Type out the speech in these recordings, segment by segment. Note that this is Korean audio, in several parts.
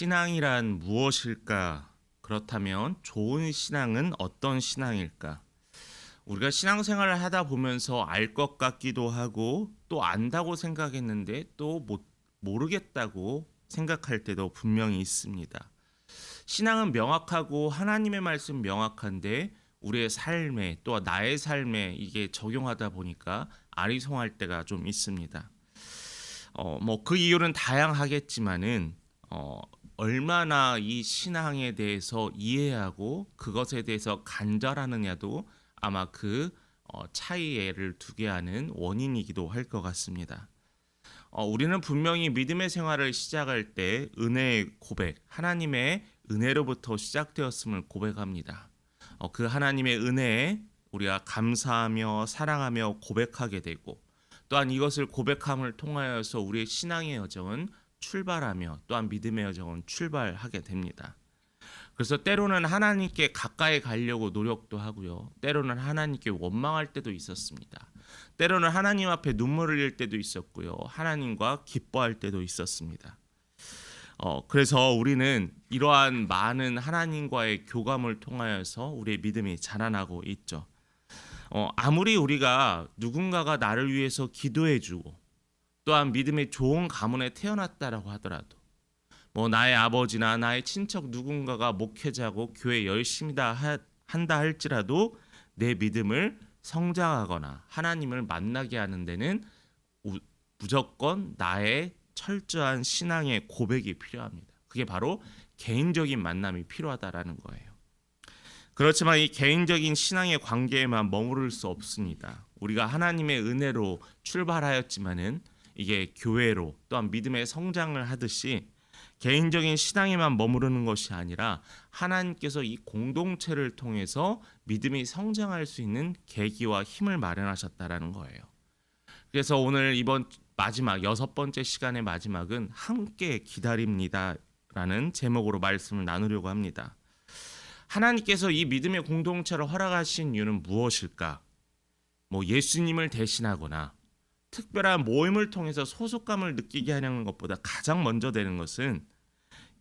신앙이란 무엇일까? 그렇다면 좋은 신앙은 어떤 신앙일까? 우리가 신앙생활을 하다 보면서 알 것 같기도 하고 또 안다고 생각했는데 또 못, 모르겠다고 생각할 때도 분명히 있습니다. 신앙은 명확하고 하나님의 말씀 명확한데 우리의 삶에 또 나의 삶에 이게 적용하다 보니까 아리송할 때가 좀 있습니다. 어, 뭐 그 이유는 다양하겠지만은 어, 얼마나 이 신앙에 대해서 이해하고 그것에 대해서 간절하느냐도 아마 그 어, 차이를 두게 하는 원인이기도 할 것 같습니다. 어, 우리는 분명히 믿음의 생활을 시작할 때 은혜의 고백, 하나님의 은혜로부터 시작되었음을 고백합니다. 어, 그 하나님의 은혜에 우리가 감사하며 사랑하며 고백하게 되고 또한 이것을 고백함을 통하여서 우리의 신앙의 여정은 출발하며 또한 믿음의 여정은 출발하게 됩니다. 그래서 때로는 하나님께 가까이 가려고 노력도 하고요. 때로는 하나님께 원망할 때도 있었습니다. 때로는 하나님 앞에 눈물을 흘릴 때도 있었고요. 하나님과 기뻐할 때도 있었습니다. 어, 그래서 우리는 이러한 많은 하나님과의 교감을 통하여서 우리의 믿음이 자라나고 있죠. 어, 아무리 우리가 누군가가 나를 위해서 기도해주고 또한 믿음의 좋은 가문에 태어났다라고 하더라도 뭐 나의 아버지나 나의 친척 누군가가 목회자고 교회 열심히 다 하, 한다 할지라도 내 믿음을 성장하거나 하나님을 만나게 하는 데는 우, 무조건 나의 철저한 신앙의 고백이 필요합니다. 그게 바로 개인적인 만남이 필요하다라는 거예요. 그렇지만 이 개인적인 신앙의 관계에만 머무를 수 없습니다. 우리가 하나님의 은혜로 출발하였지만은 이게 교회로 또한 믿음의 성장을 하듯이 개인적인 신앙에만 머무르는 것이 아니라 하나님께서 이 공동체를 통해서 믿음이 성장할 수 있는 계기와 힘을 마련하셨다라는 거예요. 그래서 오늘 이번 마지막 여섯 번째 시간의 마지막은 함께 기다립니다라는 제목으로 말씀을 나누려고 합니다. 하나님께서 이 믿음의 공동체를 허락하신 이유는 무엇일까? 뭐 예수님을 대신하거나 특별한 모임을 통해서 소속감을 느끼게 하려는 것보다 가장 먼저 되는 것은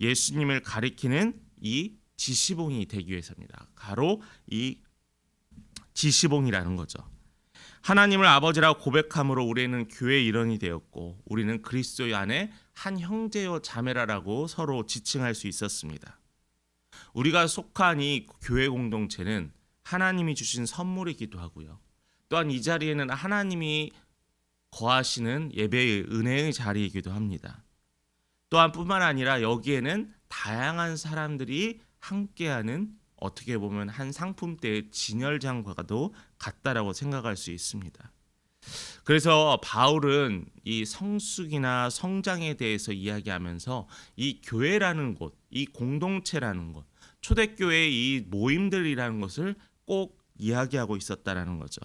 예수님을 가리키는 이 지시봉이 되기 위해서입니다. 가로 이 지시봉이라는 거죠. 하나님을 아버지라고 고백함으로 우리는 교회 일원이 되었고 우리는 그리스도 안에 한 형제요 자매라라고 서로 지칭할 수 있었습니다. 우리가 속한 이 교회 공동체는 하나님이 주신 선물이기도 하고요. 또한 이 자리에는 하나님이 거하시는 예배의 은혜의 자리이기도 합니다. 또한 뿐만 아니라 여기에는 다양한 사람들이 함께하는 어떻게 보면 한 상품대의 진열장과도 같다라고 생각할 수 있습니다. 그래서 바울은 이 성숙이나 성장에 대해서 이야기하면서 이 교회라는 곳, 이 공동체라는 곳, 초대교회의 이 모임들이라는 것을 꼭 이야기하고 있었다라는 거죠.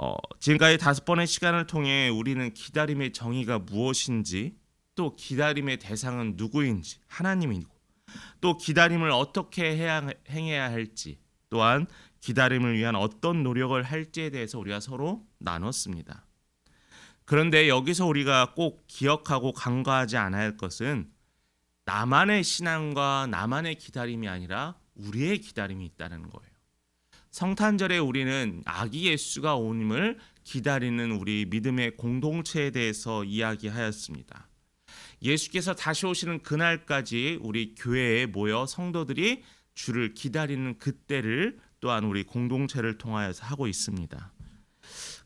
어, 지금까지 다섯 번의 시간을 통해 우리는 기다림의 정의가 무엇인지 또 기다림의 대상은 누구인지 하나님이고 또 기다림을 어떻게 해야, 행해야 할지 또한 기다림을 위한 어떤 노력을 할지에 대해서 우리가 서로 나눴습니다. 그런데 여기서 우리가 꼭 기억하고 간과하지 않아야 할 것은 나만의 신앙과 나만의 기다림이 아니라 우리의 기다림이 있다는 거예요. 성탄절에 우리는 아기 예수가 오님을 기다리는 우리 믿음의 공동체에 대해서 이야기하였습니다. 예수께서 다시 오시는 그날까지 우리 교회에 모여 성도들이 주를 기다리는 그때를 또한 우리 공동체를 통하여서 하고 있습니다.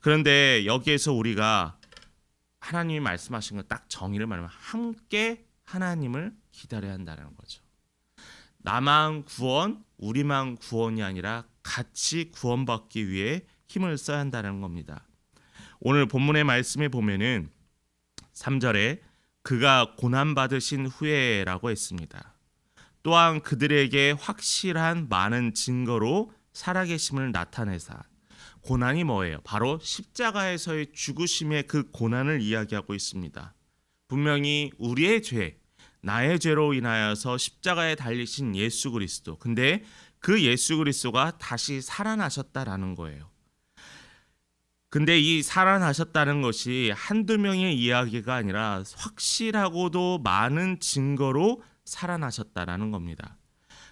그런데 여기에서 우리가 하나님이 말씀하신 것딱 정의를 말하면 함께 하나님을 기다려야 한다는 거죠. 나만 구원, 우리만 구원이 아니라 같이 구원받기 위해 힘을 써야 한다는 겁니다. 오늘 본문의 말씀에 보면은 3절에 그가 고난 받으신 후에라고 했습니다. 또한 그들에게 확실한 많은 증거로 살아계심을 나타내사 고난이 뭐예요? 바로 십자가에서의 죽으심의 그 고난을 이야기하고 있습니다. 분명히 우리의 죄, 나의 죄로 인하여서 십자가에 달리신 예수 그리스도. 근데 그 예수 그리스도가 다시 살아나셨다라는 거예요. 근데 이 살아나셨다는 것이 한두 명의 이야기가 아니라 확실하고도 많은 증거로 살아나셨다라는 겁니다.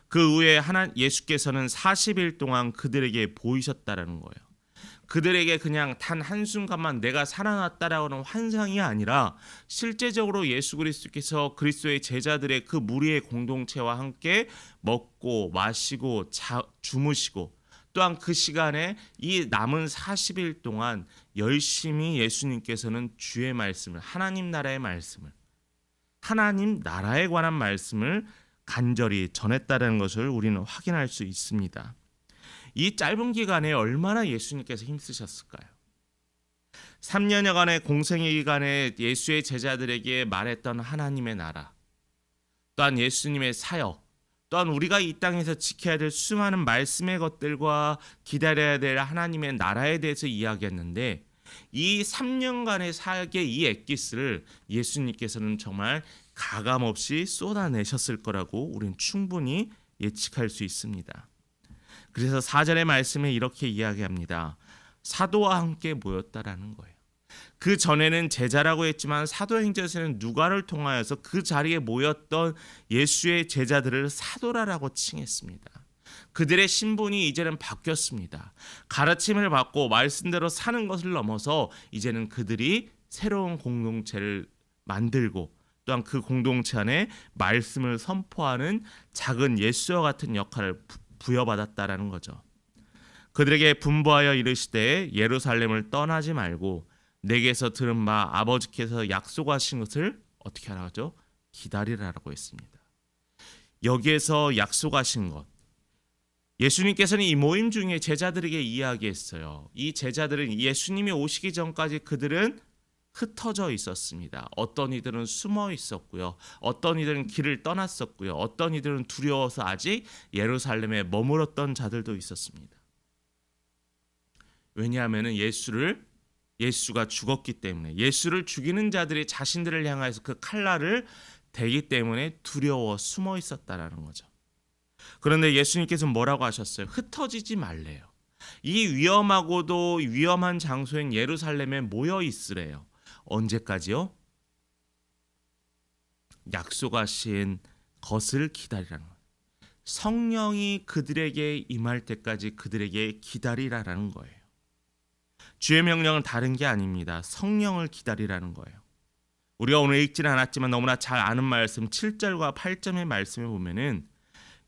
그 후에 하나 예수께서는 40일 동안 그들에게 보이셨다라는 거예요. 그들에게 그냥 단 한순간만 내가 살아났다라고 하는 환상이 아니라 실제적으로 예수 그리스도께서 그리스도의 제자들의 그 무리의 공동체와 함께 먹고 마시고 자, 주무시고 또한 그 시간에 이 남은 40일 동안 열심히 예수님께서는 주의 말씀을 하나님 나라의 말씀을 하나님 나라에 관한 말씀을 간절히 전했다는 것을 우리는 확인할 수 있습니다. 이 짧은 기간에 얼마나 예수님께서 힘쓰셨을까요? 3년여간의 공생의 기간에 예수의 제자들에게 말했던 하나님의 나라, 또한 예수님의 사역, 또한 우리가 이 땅에서 지켜야 될 수많은 말씀의 것들과 기다려야 될 하나님의 나라에 대해서 이야기했는데 이 3년간의 사역의 이 엑기스를 예수님께서는 정말 가감 없이 쏟아내셨을 거라고 우리는 충분히 예측할 수 있습니다. 그래서 사절의 말씀에 이렇게 이야기합니다. 사도와 함께 모였다라는 거예요. 그 전에는 제자라고 했지만 사도행전에서는 누가를 통하여서 그 자리에 모였던 예수의 제자들을 사도라라고 칭했습니다. 그들의 신분이 이제는 바뀌었습니다. 가르침을 받고 말씀대로 사는 것을 넘어서 이제는 그들이 새로운 공동체를 만들고 또한 그 공동체 안에 말씀을 선포하는 작은 예수와 같은 역할을 부여받았다라는 거죠. 그들에게 분부하여 이르시되 예루살렘을 떠나지 말고 내게서 들은 바 아버지께서 약속하신 것을 어떻게 하라죠? 기다리라라고 했습니다. 여기에서 약속하신 것 예수님께서는 이 모임 중에 제자들에게 이야기했어요. 이 제자들은 예수님이 오시기 전까지 그들은 흩어져 있었습니다. 어떤 이들은 숨어 있었고요. 어떤 이들은 길을 떠났었고요. 어떤 이들은 두려워서 아직 예루살렘에 머물었던 자들도 있었습니다. 왜냐하면 예수를 예수가 죽었기 때문에 예수를 죽이는 자들이 자신들을 향해서 그 칼날을 대기 때문에 두려워 숨어 있었다라는 거죠. 그런데 예수님께서 뭐라고 하셨어요? 흩어지지 말래요. 이 위험하고도 위험한 장소인 예루살렘에 모여 있으래요. 언제까지요? 약속하신 것을 기다리라는 거예요. 성령이 그들에게 임할 때까지 그들에게 기다리라라는 거예요. 주의 명령은 다른 게 아닙니다. 성령을 기다리라는 거예요. 우리가 오늘 읽지는 않았지만 너무나 잘 아는 말씀 7절과 8절의 말씀에 보면은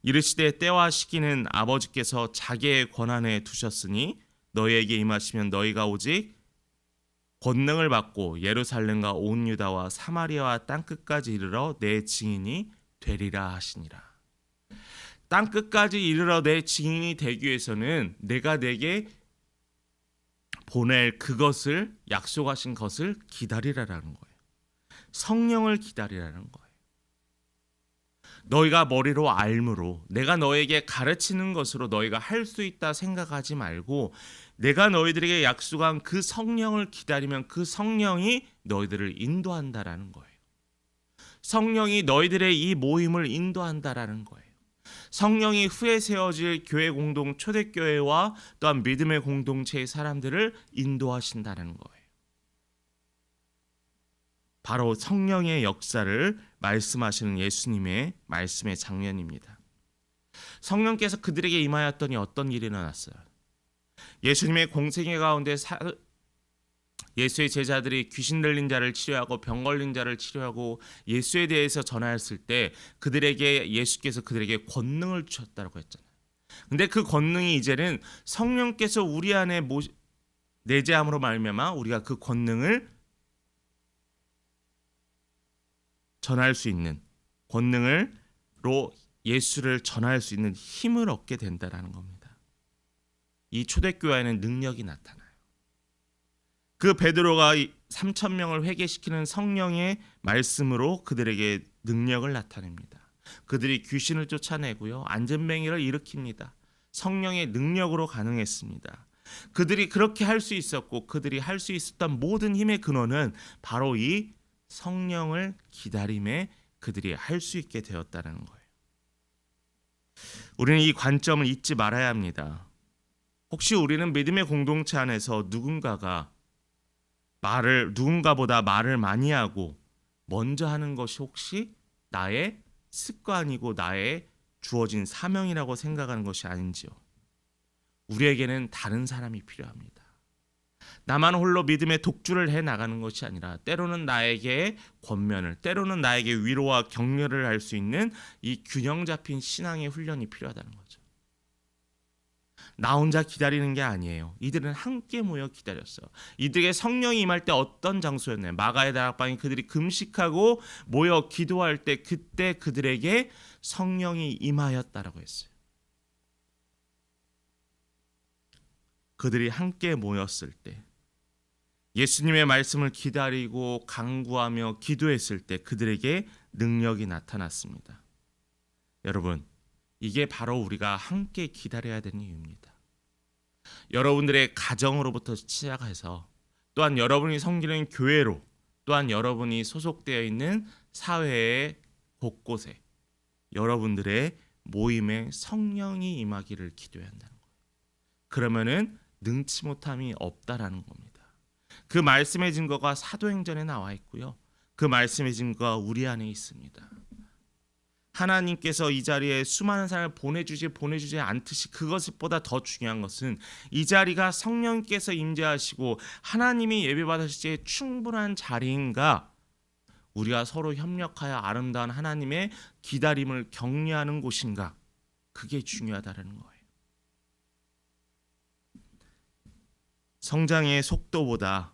이르시되 때와 시기는 아버지께서 자기의 권한에 두셨으니 너희에게 임하시면 너희가 오직 권능을 받고 예루살렘과 온 유다와 사마리아와 땅 끝까지 이르러 내 증인이 되리라 하시니라. 땅 끝까지 이르러 내 증인이 되기 위해서는 내가 내게 보낼 그것을 약속하신 것을 기다리라라는 거예요. 성령을 기다리라는 거예요. 너희가 머리로 알므로 내가 너에게 가르치는 것으로 너희가 할 수 있다 생각하지 말고 내가 너희들에게 약속한 그 성령을 기다리면 그 성령이 너희들을 인도한다라는 거예요. 성령이 너희들의 이 모임을 인도한다라는 거예요. 성령이 후에 세워질 교회 공동 초대교회와 또한 믿음의 공동체의 사람들을 인도하신다는 거예요. 바로 성령의 역사를 말씀하시는 예수님의 말씀의 장면입니다. 성령께서 그들에게 임하였더니 어떤 일이 일어났어요? 예수님의 공생애 가운데 사, 예수의 제자들이 귀신 들린 자를 치료하고 병 걸린 자를 치료하고 예수에 대해서 전하였을 때 그들에게 예수께서 그들에게 권능을 주셨다고 했잖아요. 근데 그 권능이 이제는 성령께서 우리 안에 모, 내재함으로 말미암아 우리가 그 권능을 전할 수 있는 권능을로 예수를 전할 수 있는 힘을 얻게 된다라는 겁니다. 이 초대교회에는 능력이 나타나요. 그 베드로가 3천 명을 회개시키는 성령의 말씀으로 그들에게 능력을 나타냅니다. 그들이 귀신을 쫓아내고요. 안전뱅이를 일으킵니다. 성령의 능력으로 가능했습니다. 그들이 그렇게 할 수 있었고 그들이 할 수 있었던 모든 힘의 근원은 바로 이 성령을 기다림에 그들이 할 수 있게 되었다는 거예요. 우리는 이 관점을 잊지 말아야 합니다. 혹시 우리는 믿음의 공동체 안에서 누군가가 말을 누군가보다 말을 많이 하고 먼저 하는 것이 혹시 나의 습관이고 나의 주어진 사명이라고 생각하는 것이 아닌지요. 우리에게는 다른 사람이 필요합니다. 나만 홀로 믿음의 독주를 해 나가는 것이 아니라 때로는 나에게 권면을, 때로는 나에게 위로와 격려를 할 수 있는 이 균형 잡힌 신앙의 훈련이 필요하다는 거죠. 나 혼자 기다리는 게 아니에요. 이들은 함께 모여 기다렸어요. 이들에게 성령이 임할 때 어떤 장소였나요? 마가의 다락방에 그들이 금식하고 모여 기도할 때 그때 그들에게 성령이 임하였다라고 했어요. 그들이 함께 모였을 때 예수님의 말씀을 기다리고 강구하며 기도했을 때 그들에게 능력이 나타났습니다. 여러분, 이게 바로 우리가 함께 기다려야 되는 이유입니다. 여러분들의 가정으로부터 시작해서 또한 여러분이 섬기는 교회로 또한 여러분이 소속되어 있는 사회의 곳곳에 여러분들의 모임에 성령이 임하기를 기도해야 한다는 거예요. 그러면은 능치 못함이 없다라는 겁니다. 그 말씀의 증거가 사도행전에 나와 있고요. 그 말씀의 증거가 우리 안에 있습니다. 하나님께서 이 자리에 수많은 사람을 보내주지 보내주지 않듯이 그것보다 더 중요한 것은 이 자리가 성령께서 임재하시고 하나님이 예배받으실 때 충분한 자리인가 우리가 서로 협력하여 아름다운 하나님의 기다림을 격려하는 곳인가 그게 중요하다는 거예요. 성장의 속도보다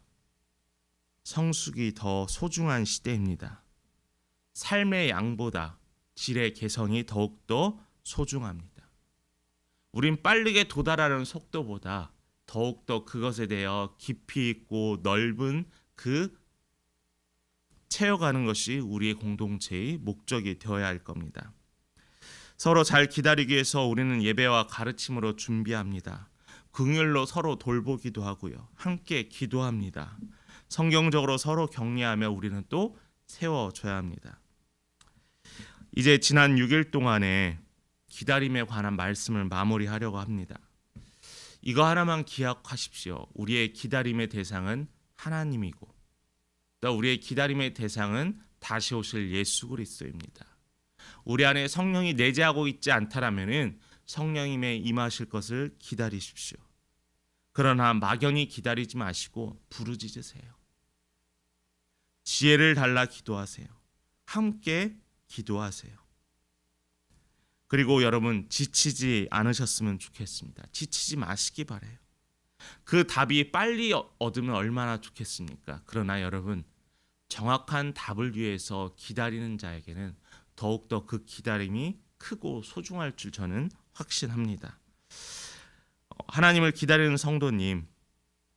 성숙이 더 소중한 시대입니다. 삶의 양보다 질의 개성이 더욱더 소중합니다. 우린 빠르게 도달하는 속도보다 더욱더 그것에 대해 깊이 있고 넓은 그 채워가는 것이 우리의 공동체의 목적이 되어야 할 겁니다. 서로 잘 기다리기 위해서 우리는 예배와 가르침으로 준비합니다. 긍휼로 서로 돌보기도 하고요. 함께 기도합니다. 성경적으로 서로 격려하며 우리는 또 세워줘야 합니다. 이제 지난 6일 동안에 기다림에 관한 말씀을 마무리하려고 합니다. 이거 하나만 기억하십시오. 우리의 기다림의 대상은 하나님이고 또 우리의 기다림의 대상은 다시 오실 예수 그리스도입니다. 우리 안에 성령이 내재하고 있지 않다라면은 성령님의 임하실 것을 기다리십시오. 그러나 막연히 기다리지 마시고 부르짖으세요. 지혜를 달라 기도하세요. 함께 기도하세요. 그리고 여러분 지치지 않으셨으면 좋겠습니다. 지치지 마시기 바래요. 그 답이 빨리 얻으면 얼마나 좋겠습니까? 그러나 여러분 정확한 답을 위해서 기다리는 자에게는 더욱더 그 기다림이 크고 소중할 줄 저는 확신합니다. 하나님을 기다리는 성도님,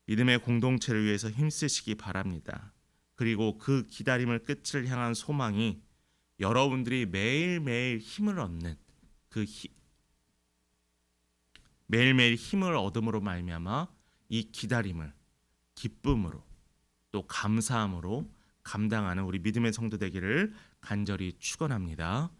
믿음의 공동체를 위해서 힘쓰시기 바랍니다. 그리고 그 기다림을 끝을 향한 소망이 여러분들이 매일매일 힘을 얻는 그 히, 매일매일 힘을 얻음으로 말미암아 이 기다림을 기쁨으로 또 감사함으로 감당하는 우리 믿음의 성도 되기를 간절히 축원합니다.